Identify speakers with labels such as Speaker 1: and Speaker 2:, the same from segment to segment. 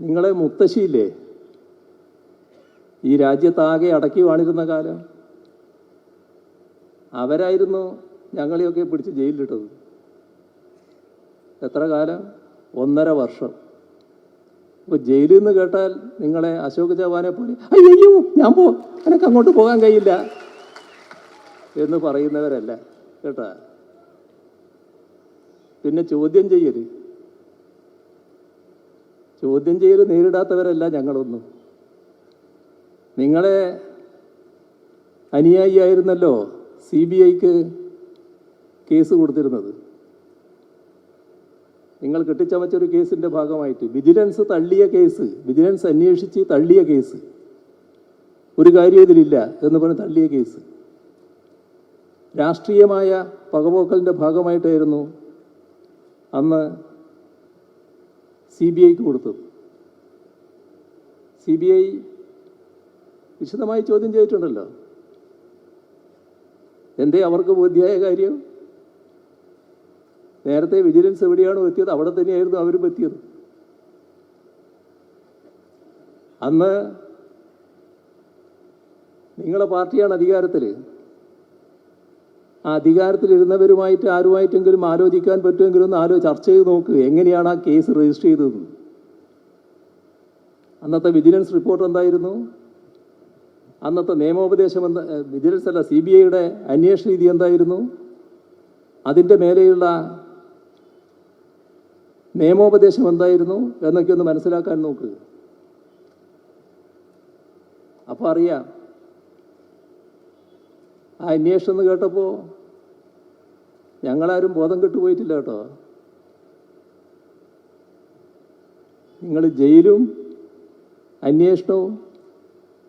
Speaker 1: നിങ്ങളെ മുത്തശ്ശിയില്ലേ? ഈ രാജ്യത്താകെ അടക്കി വാണിരുന്ന കാലം. അവരായിരുന്നു ഞങ്ങളെയൊക്കെ പിടിച്ച് ജയിലിലിട്ടത്. എത്ര കാലം? ഒന്നര വർഷം. ഇപ്പോൾ ജയിലിൽ നിന്ന് കേട്ടാൽ നിങ്ങളെ അശോക് ചവാനെ പോലെ അയ്യോ ഞാൻ പോ എനിക്ക് അങ്ങോട്ട് പോകാൻ കഴിയില്ല എന്ന് പറയുന്നവരല്ല കേട്ടാ? പിന്നെ ചോദ്യം ചെയ്യൽ. ചോദ്യം ചെയ്യൽ നേരിടാത്തവരല്ല ഞങ്ങളൊന്നും. നിങ്ങളെ അനുയായിയായിരുന്നല്ലോ സി ബി ഐക്ക് കേസ് കൊടുത്തിരുന്നത്. നിങ്ങൾ കെട്ടിച്ചമച്ചൊരു കേസിന്റെ ഭാഗമായിട്ട് വിജിലൻസ് തള്ളിയ കേസ് വിജിലൻസ് അന്വേഷിച്ച് തള്ളിയ കേസ് ഒരു കാര്യം ഇതിലില്ല എന്ന് പറഞ്ഞ് തള്ളിയ കേസ്. രാഷ്ട്രീയമായ പകപോക്കലിന്റെ ഭാഗമായിട്ടായിരുന്നു അന്ന് സി ബി ഐക്ക് കൊടുത്തത് സി ബി ഐ വിശദമായി ചോദ്യം ചെയ്തിട്ടുണ്ടല്ലോ. എന്തേ അവർക്ക് ബോധ്യായ കാര്യം? നേരത്തെ വിജിലൻസ് എവിടെയാണോ എത്തിയത് അവിടെ തന്നെയായിരുന്നു അവരും എത്തിയത്. അന്ന് നിങ്ങളെ പാർട്ടിയാണ് അധികാരത്തിൽ അധികാരത്തിലിരുന്നവരുമായിട്ട് ആരുമായിട്ടെങ്കിലും ആലോചിക്കാൻ പറ്റുമെങ്കിലും ഒന്ന് ആലോ ചർച്ച ചെയ്ത് നോക്ക്. എങ്ങനെയാണ് ആ കേസ് രജിസ്റ്റർ ചെയ്തത്? അന്നത്തെ വിജിലൻസ് റിപ്പോർട്ട് എന്തായിരുന്നു? അന്നത്തെ നിയമോപദേശം എന്താ വിജിലൻസ് അല്ല സി ബി ഐയുടെ അന്വേഷണ രീതി എന്തായിരുന്നു? അതിന്റെ മേലെയുള്ള നിയമോപദേശം എന്തായിരുന്നു എന്നൊക്കെ ഒന്ന് മനസ്സിലാക്കാൻ നോക്ക്. അപ്പോൾ അറിയാം. ആ അന്വേഷണം എന്ന് കേട്ടപ്പോൾ ഞങ്ങളാരും ബോധം കെട്ടുപോയിട്ടില്ല കേട്ടോ. നിങ്ങൾ ജയിലും അന്വേഷണവും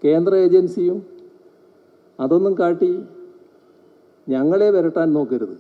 Speaker 1: കേന്ദ്ര ഏജൻസിയും അതൊന്നും കാട്ടി ഞങ്ങളെ വരട്ടാൻ നോക്കരുത്.